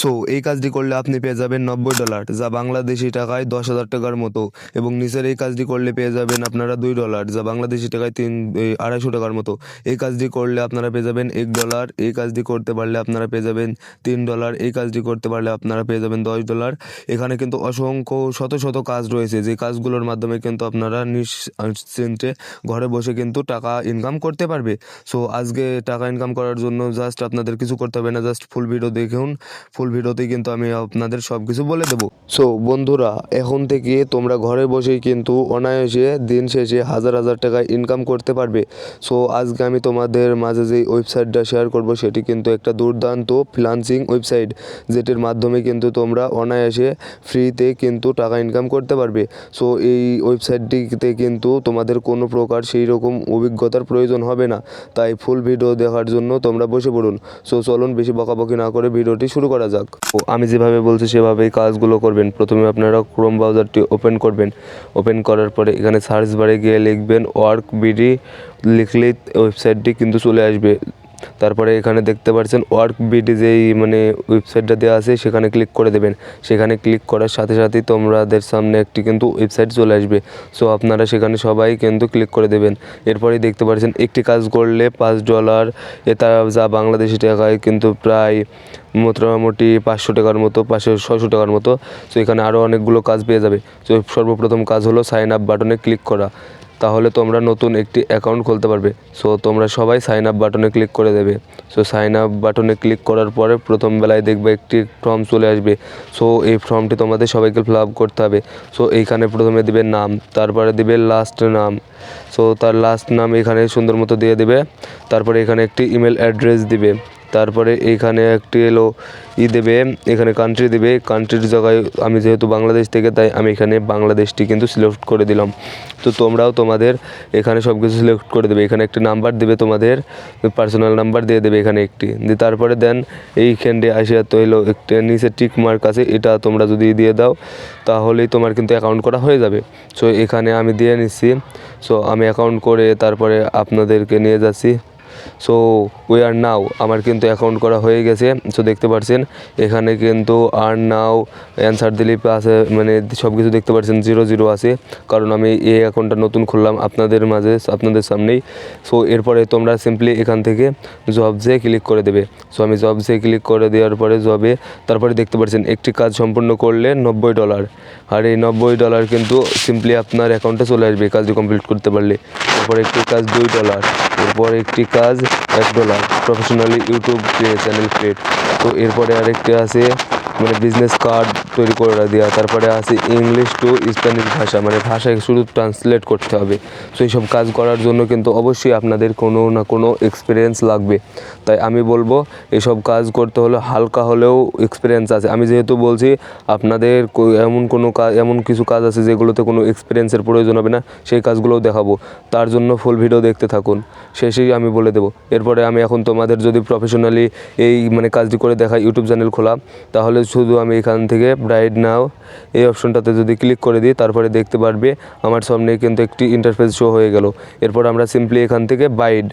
So এই কাজটি করলে আপনি পেয়ে যাবেন নব্বই ডলার যা বাংলাদেশি টাকায় দশ হাজার টাকার মতো। এবং নিচের এই কাজটি করলে পেয়ে যাবেন আপনারা দুই ডলার যা বাংলাদেশি টাকায় তিন আড়াইশো টাকার মতো। এই কাজটি করলে আপনারা পেয়ে যাবেন এক ডলার এই কাজটি করতে পারলে আপনারা পেয়ে যাবেন তিন ডলার এই কাজটি করতে পারলে আপনারা পেয়ে যাবেন দশ ডলার এখানে কিন্তু অসংখ্য, শত শত কাজ রয়েছে, যে কাজগুলোর মাধ্যমে কিন্তু আপনারা নিশ্চিন্তে ঘরে বসে কিন্তু টাকা ইনকাম করতে পারবে। সো আজকে টাকা ইনকাম করার জন্য জাস্ট আপনাদের কিছু করতে হবে না জাস্ট ফুল ভিডিও দেখুন। ফুল ভিডিওতে কিন্তু আমি আপনাদের সব কিছু বলে দেবো। সো বন্ধুরা, এখন থেকে তোমরা ঘরে বসেই কিন্তু অনায়াসে দিন শেষে হাজার হাজার টাকা ইনকাম করতে পারবে। সো আজকে আমি তোমাদের মাঝে যে ওয়েবসাইটটা শেয়ার করব, সেটি কিন্তু একটা দুর্দান্ত ফ্রিলান্সিং ওয়েবসাইট যেটির মাধ্যমে কিন্তু তোমরা অনায়াসে ফ্রিতে কিন্তু টাকা ইনকাম করতে পারবে। সো এই ওয়েবসাইটটিতে কিন্তু তোমাদের কোনো প্রকার সেই রকম অভিজ্ঞতার প্রয়োজন হবে না। তাই ফুল ভিডিও দেখার জন্য তোমরা বসে পড়ুন। সো চলুন বেশি বকাবকি না করে ভিডিওটি শুরু করা যাক। ও আমি যেভাবে বলছি, সেভাবেই কাজগুলো করবেন। প্রথমে আপনারা ক্রোম ব্রাউজারটি ওপেন করবেন। ওপেন করার পরে এখানে সার্চ বারে গিয়ে লিখবেন ওয়ার্ক বিডি লিখলেই ওয়েবসাইটটি কিন্তু চলে আসবে। তারপরে এখানে দেখতে পাচ্ছেন ওয়ার্ক বিডি যেই মানে ওয়েবসাইটটা দেওয়া আছে, সেখানে ক্লিক করে দেবেন। সেখানে ক্লিক করার সাথে সাথেই তোমাদের সামনে একটি কিন্তু ওয়েবসাইট চলে আসবে। সো আপনারা সেখানে সবাই কিন্তু ক্লিক করে দেবেন। এরপরেই দেখতে পাচ্ছেন একটি কাজ করলে পাঁচ ডলার এটা যা বাংলাদেশি টাকায় কিন্তু প্রায় মোটামুটি পাঁচশো টাকার মতো, পাঁচশো, ছয়শো টাকার মতো। সো এখানে আরও অনেকগুলো কাজ পেয়ে যাবে। তো সর্বপ্রথম কাজ হলো সাইন আপ বাটনে ক্লিক করা। তাহলে তোমরা নতুন একটি অ্যাকাউন্ট খুলতে পারবে। সো তোমরা সবাই সাইন আপ বাটনে ক্লিক করে দেবে। সো সাইন আপ বাটনে ক্লিক করার পরে প্রথম বেলায় দেখবে একটি ফর্ম চলে আসবে। সো এই ফর্মটি তোমাদের সবাইকে ফিল আপ করতে হবে। সো এইখানে প্রথমে দিবে নাম, তারপরে দিবে লাস্ট নাম। সো তার লাস্ট নাম এখানে সুন্দর মতো দিয়ে দেবে। তারপরে এখানে একটি ইমেল অ্যাড্রেস দিবে। তারপরে এইখানে একটি এলো, ই দেবে, এখানে কান্ট্রি দেবে। কান্ট্রির জায়গায় আমি যেহেতু বাংলাদেশ থেকে, তাই আমি এখানে বাংলাদেশটি কিন্তু সিলেক্ট করে দিলাম। তো তোমরাও তোমাদের এখানে সব কিছু সিলেক্ট করে দেবে। এখানে একটি নাম্বার দেবে তোমাদের পার্সোনাল নাম্বার দিয়ে দেবে এখানে একটি। দিয়ে তারপরে দেন এইখানে আসিয়া তো এলো, একটা নিচে টিক মার্ক আছে, এটা তোমরা যদি দিয়ে দাও, তাহলেই তোমার কিন্তু অ্যাকাউন্ট করা হয়ে যাবে। সো এখানে আমি দিয়ে নিচ্ছি। সো আমি অ্যাকাউন্ট করে তারপরে আপনাদেরকে নিয়ে যাচ্ছি। সো উই আর নাও আমার কিন্তু অ্যাকাউন্ট করা হয়ে গেছে। সো দেখতে পাচ্ছেন এখানে কিন্তু আর নাও অ্যান্সার দিলে আছে মানে সব কিছু দেখতে পাচ্ছেন জিরো জিরো আছে। কারণ আমি এই অ্যাকাউন্টটা নতুন খুললাম আপনাদের মাঝে, আপনাদের সামনেই। সো এরপরে তোমরা সিম্পলি এখান থেকে জবসে ক্লিক করে দেবে। সো আমি জবসে ক্লিক করে দেওয়ার পরে জবে তারপরে দেখতে পাচ্ছেন একটি কাজ সম্পূর্ণ করলে নব্বই ডলার আর এই নব্বই ডলার কিন্তু সিম্পলি আপনার অ্যাকাউন্টে চলে আসবে, কাজটি কমপ্লিট করতে পারলে। তারপর একটি কাজ দুই ডলার এরপর একটি কাজ এক dollar professionally YouTube channel create তো এরপরে আরেকটি আছে মানে বিজনেস কার্ড তৈরি করে দেওয়া। তারপরে আছে ইংলিশ টু স্প্যানিশ ভাষা মানে ভাষায় শুধু ট্রান্সলেট করতে হবে। তো এইসব কাজ করার জন্য কিন্তু অবশ্যই আপনাদের কোনো না কোনো এক্সপিরিয়েন্স লাগবে। তাই আমি বলব, এসব কাজ করতে হলে হালকা হলেও এক্সপিরিয়েন্স আছে। আমি যেহেতু বলছি, আপনাদের এমন কোনো কাজ এমন কিছু কাজ আছে যেগুলোতে কোনো এক্সপিরিয়েন্সের প্রয়োজন হবে না, সেই কাজগুলোও দেখাবো। তার জন্য ফুল ভিডিও দেখতে থাকুন। শেষেই আমি বলে দেবো। এরপরে আমি এখন তোমাদের যদি প্রফেশনালি এই মানে কাজটি করে দেখাই ইউটিউব চ্যানেল খোলা, তাহলে শুধু আমি এখান থেকে ব্রাইড নাও এই অপশনটাতে যদি ক্লিক করে দিই, তারপরে দেখতে পারবে আমার সামনে কিন্তু একটি ইন্টারফেস শো হয়ে গেল। এরপর আমরা সিম্পলি এখান থেকে বাইড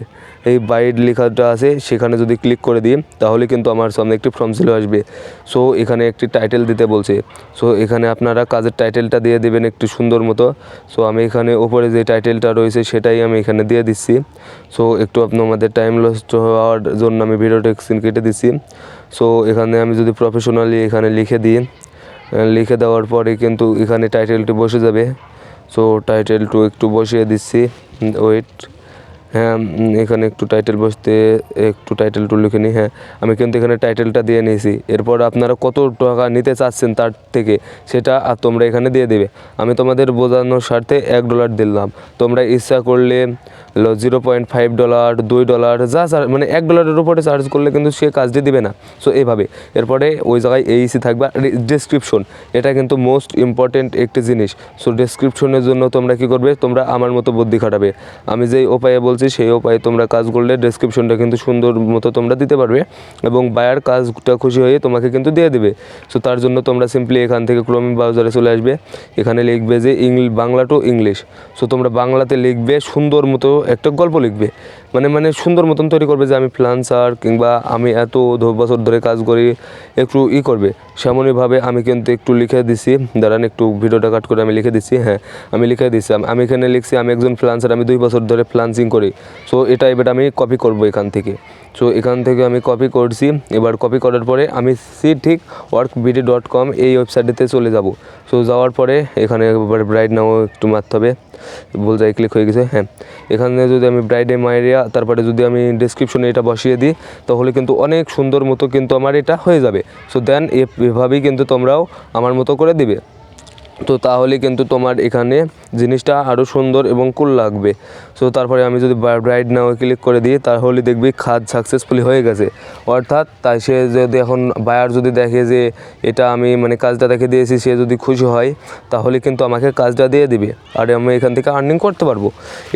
এই বাইড লেখাটা আছে, সেখানে যদি ক্লিক করে দিই, তাহলে কিন্তু আমার সামনে একটি ফর্ম চলে আসবে। সো এখানে একটি টাইটেল দিতে বলছে। সো এখানে আপনারা কাজের টাইটেলটা দিয়ে দেবেন একটু সুন্দর মতো। সো আমি এখানে ওপরে যে টাইটেলটা রয়েছে, সেটাই আমি এখানে দিয়ে দিচ্ছি। সো একটু আপনাদের টাইম লস্ট হওয়ার জন্য আমি ভিডিওটা স্ক্রিন কেটে দিচ্ছি। সো এখানে আমি যদি প্রফেশনালি এখানে লিখে দিই লিখে দেওয়ার পরে কিন্তু এখানে টাইটেলটি বসে যাবে। সো টাইটেলটু একটু বসিয়ে দিচ্ছি। ওয়েট হ্যাঁ এখানে একটু টাইটেল বসতে, একটু টাইটেল টাইটেলটু লিখে নিই। হ্যাঁ আমি কিন্তু এখানে টাইটেলটা দিয়ে নিয়েছি। এরপর আপনারা কত টাকা নিতে চাচ্ছেন তার থেকে, সেটা আর তোমরা এখানে দিয়ে দেবে। আমি তোমাদের বোঝানোর স্বার্থে এক ডলার দিলাম। তোমরা ইচ্ছা করলে জিরো পয়েন্ট ফাইভ ডলার দুই ডলার যা চার- মানে এক ডলারের উপরে চার্জ করলে কিন্তু সে কাজটি দিবে না। সো এইভাবে এরপরে ওই জায়গায় এইসি থাকবে। ডিসক্রিপশন এটা কিন্তু মোস্ট ইম্পর্টেন্ট একটি জিনিস। সো ডিসক্রিপশনের জন্য তোমরা কি করবে? তোমরা আমার মতো বুদ্ধি খাটাবে। আমি যেই উপায়ে বলছি, সেই উপায়ে তোমরা কাজ করলে ডেসক্রিপশনটা কিন্তু সুন্দর মতো তোমরা দিতে পারবে এবং বায়ার কাজটা খুশি হয়ে তোমাকে কিন্তু দিয়ে দেবে। সো তার জন্য তোমরা সিম্পলি এখান থেকে ক্রোম ব্রাউজারে চলে আসবে। এখানে লিখবে যে ইংল বাংলা টু ইংলিশ সো তোমরা বাংলাতে লিখবে সুন্দর মতো একটা গল্প লিখবে। মানে মানে সুন্দর মতন তৈরি করবে যে আমি ফ্রিলান্সার কিংবা আমি এত বছর ধরে কাজ করি, একটু ই করবে। সেমনইভাবে আমি কিন্তু একটু লিখে দিছি। দাঁড়ান একটু ভিডিওটা কাট করে আমি লিখে দিচ্ছি হ্যাঁ আমি লিখে দিচ্ছি আমি- এখানে লিখছি, আমি একজন ফ্রিলান্সার আমি দুই বছর ধরে ফ্রিলান্সিং করি। সো এটা এবার আমি কপি করব এখান থেকে। সো এখান থেকে আমি কপি করছি। এবার কপি করার পরে আমি সি, ঠিক ওয়ার্ক বিডি ডট কম এই ওয়েবসাইটেতে চলে যাব। সো যাওয়ার পরে এখানে ব্রাইড নাও একটু মারতে হবে। বলতে ক্লিক হয়ে গেছে হ্যাঁ। এখানে যদি আমি ব্রাইডে মাইরিয়া তারপরে যদি আমি ডিসক্রিপশনে এটা বসিয়ে দিই, তাহলে কিন্তু অনেক সুন্দর মতো কিন্তু আমার এটা হয়ে যাবে। সো দেন এভাবেই কিন্তু তোমরাও আমার মতো করে দিবে। তো তাহলে কিন্তু তোমার এখানে জিনিসটা আরও সুন্দর এবং কুল লাগবে। সো তারপরে আমি যদি ব্রাইড নাও ক্লিক করে দিই তাহলে দেখবি খাদ সাকসেসফুলি হয়ে গেছে। অর্থাৎ তাই সে যদি এখন বায়ার যদি দেখে যে এটা আমি মানে কাজটা দেখে দিয়েছি, সে যদি খুশি হয় তাহলে কিন্তু আমাকে কাজটা দিয়ে দিবে। আর আমি এখান থেকে আর্নিং করতে পারব।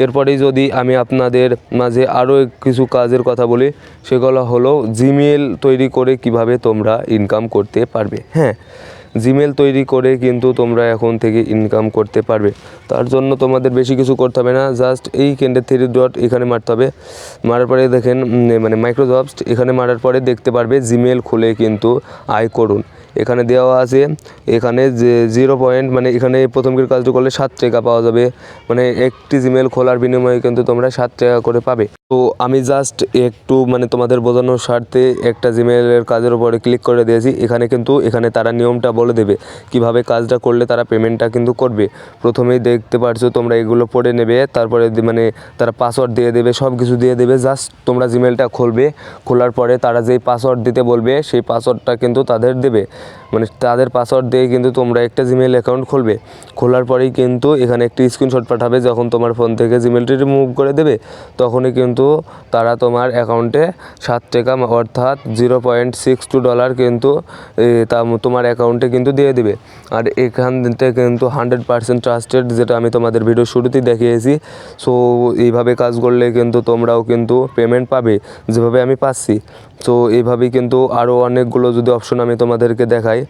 এরপরেই যদি আমি আপনাদের মাঝে আরও কিছু কাজের কথা বলি, সেগুলো হলো জিমেল তৈরি করে কীভাবে তোমরা ইনকাম করতে পারবে। হ্যাঁ জিমেল তৈরি করে কিন্তু তোমরা এখন থেকে ইনকাম করতে পারবে। তার জন্য তোমাদের বেশি কিছু করতে হবে না জাস্ট এই কেন্দ্রের থ্রি ডট এখানে মারতে হবে। মারার পরে দেখেন মানে মাইক্রোসফট এখানে মারার পরে দেখতে পারবে জিমেল খুলে কিন্তু আয় করুন। এখানে দেওয়া আছে, এখানে যে জিরো পয়েন্ট মানে এখানে প্রথমকের কাজটা করলে সাত টাকা পাওয়া যাবে। মানে একটি জিমেল খোলার বিনিময়ে কিন্তু তোমরা সাত টাকা করে পাবে। তো আমি জাস্ট একটু মানে তোমাদের বোঝানোর স্বার্থে একটা জিমেলের কাজের উপরে ক্লিক করে দিয়েছি। এখানে কিন্তু এখানে তারা নিয়মটা বলে দেবে, কীভাবে কাজটা করলে তারা পেমেন্টটা কিন্তু করবে। প্রথমেই দেখতে পারছ তোমরা এগুলো পড়ে নেবে, তারপরে মানে তারা পাসওয়ার্ড দিয়ে দেবে সব কিছু দিয়ে দেবে। জাস্ট তোমরা জিমেলটা খুলবে, খোলার পরে তারা যেই পাসওয়ার্ড দিতে বলবে, সেই পাসওয়ার্ডটা কিন্তু তাদের দেবে। মানে তাদের পাসওয়ার্ড দিয়ে কিন্তু তোমরা একটা জিমেল অ্যাকাউন্ট খুলবে। খোলার পরেই কিন্তু এখানে একটি স্ক্রিনশট পাঠাবে, যখন তোমার ফোন থেকে জিমেলটি রিমুভ করে দেবে, তখনই কিন্তু তারা তোমার অ্যাকাউন্টে সাত টাকা অর্থাৎ zero point six two dollar কিন্তু তা তোমার অ্যাকাউন্টে কিন্তু দিয়ে দেবে। আর এখান থেকে কিন্তু হান্ড্রেড পার্সেন্ট ট্রাস্টেড যেটা আমি তোমাদের ভিডিও শুরুতেই দেখিয়েছি। সো এইভাবে কাজ করলে কিন্তু তোমরাও কিন্তু পেমেন্ট পাবে, যেভাবে আমি পাচ্ছি। তো এভাবেই কিন্তু আরও অনেকগুলো যদি অপশন আমি তোমাদেরকে দেখাই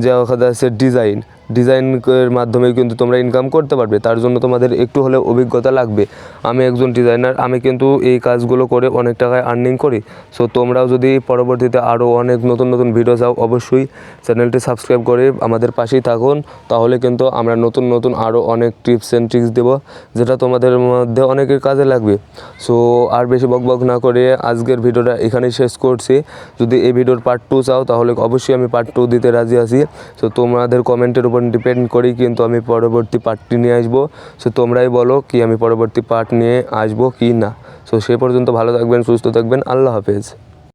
যে ওখানে আছে ডিজাইন ডিজাইনের মাধ্যমে কিন্তু তোমরা ইনকাম করতে পারবে। তার জন্য তোমাদের একটু হলেও অভিজ্ঞতা লাগবে। আমি একজন ডিজাইনার আমি কিন্তু এই কাজগুলো করে অনেক টাকায় আর্নিং করি। সো তোমরাও যদি পরবর্তীতে আরও অনেক নতুন নতুন ভিডিও চাও অবশ্যই চ্যানেলটি সাবস্ক্রাইব করে আমাদের পাশেই থাকুন। তাহলে কিন্তু আমরা নতুন নতুন আরও অনেক টিপস অ্যান্ড ট্রিক্স দেবো, যেটা তোমাদের মধ্যে অনেকের কাজে লাগবে। সো আর বেশি বকবক না করে আজকের ভিডিওটা এখানেই শেষ করছি। যদি এই ভিডিওর পার্ট টু চাও, তাহলে অবশ্যই আমি পার্ট টু দিতে রাজি আছি। সো তোমাদের কমেন্টের উপর ডিপেন্ড করেই কিন্তু আমি পরবর্তী পার্টটি নিয়ে আসব। সো তোমরাই বলো কি আমি পরবর্তী পার্ট নিয়ে আসব কি না। সো সে পর্যন্ত ভালো থাকবেন, সুস্থ থাকবেন, আল্লাহ হাফেজ।